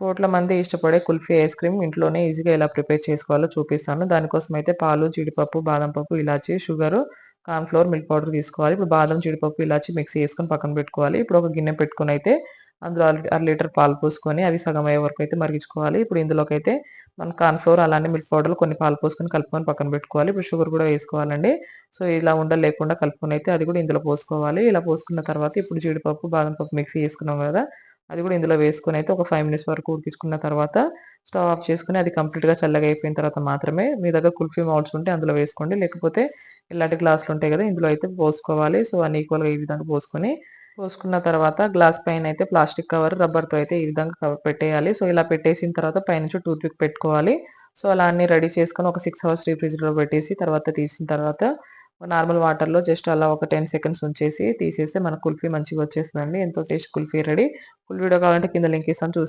కోట్ల మంది ఇష్టపడే కుల్ఫీ ఐస్ క్రీమ్ ఇంట్లోనే ఈజీగా ఎలా ప్రిపేర్ చేసుకోవాలో చూపిస్తాను. దానికోసం అయితే పాలు జీడిపప్పు బాదం పప్పు ఇలాచి షుగర్ కార్న్ఫ్లోర్ మిల్క్ పౌడర్ తీసుకోవాలి. ఇప్పుడు బాదం జీడిపప్పు ఇలాచి మిక్సీ చేసుకొని పక్కన పెట్టుకోవాలి. ఇప్పుడు ఒక గిన్నె పెట్టుకుని అయితే అందులో అర లీటర్ పాలు పోసుకొని అవి సగం అయ్యే వరకు అయితే మరిగించుకోవాలి. ఇప్పుడు ఇందులోకి అయితే మనం కార్న్ఫ్లోర్ అలానే మిల్క్ పౌడర్ కొన్ని పాలు పోసుకొని కలుపుకొని పక్కన పెట్టుకోవాలి. ఇప్పుడు షుగర్ కూడా వేసుకోవాలండి. సో ఇలా ఉండ లేకుండా కలుపుకొని అయితే అది కూడా ఇందులో పోసుకోవాలి. ఇలా పోసుకున్న తర్వాత ఇప్పుడు జీడిపప్పు బాదం పప్పు మిక్సీ చేసుకున్నాం కదా అది కూడా ఇందులో వేసుకొని అయితే ఒక ఫైవ్ మినిట్స్ వరకు ఉడికించుకున్న తర్వాత స్టవ్ ఆఫ్ చేసుకుని అది కంప్లీట్గా చల్లగా అయిపోయిన తర్వాత మాత్రమే మీ దగ్గర కుల్ఫీ మౌల్స్ ఉంటే అందులో వేసుకోండి. లేకపోతే ఇలాంటి గ్లాసులు ఉంటాయి కదా ఇందులో అయితే పోసుకోవాలి. సో అన్ని ఈక్వల్గా ఈ విధంగా పోసుకొని పోసుకున్న తర్వాత గ్లాస్ పైన అయితే ప్లాస్టిక్ కవర్ రబ్బర్తో అయితే ఈ విధంగా కవర్ పెట్టేయాలి. సో ఇలా పెట్టేసిన తర్వాత పైనుంచి టూత్ పిక్ పెట్టుకోవాలి. సో అలా అన్ని రెడీ చేసుకొని ఒక సిక్స్ అవర్స్ రీఫ్రిజిరేటర్ ఫ్రిడ్జ్లో పెట్టేసి తర్వాత తీసిన తర్వాత నార్మల్ వాటర్లో జస్ట్ అలా ఒక టెన్ సెకండ్స్ ఉంచేసి తీసేస్తే మన కుల్ఫీ మంచిగా వచ్చేస్తుందండి. ఎంతో taste kulfi ready. Full video కావాలంటే కింద లింక్ ఇస్తాను చూసి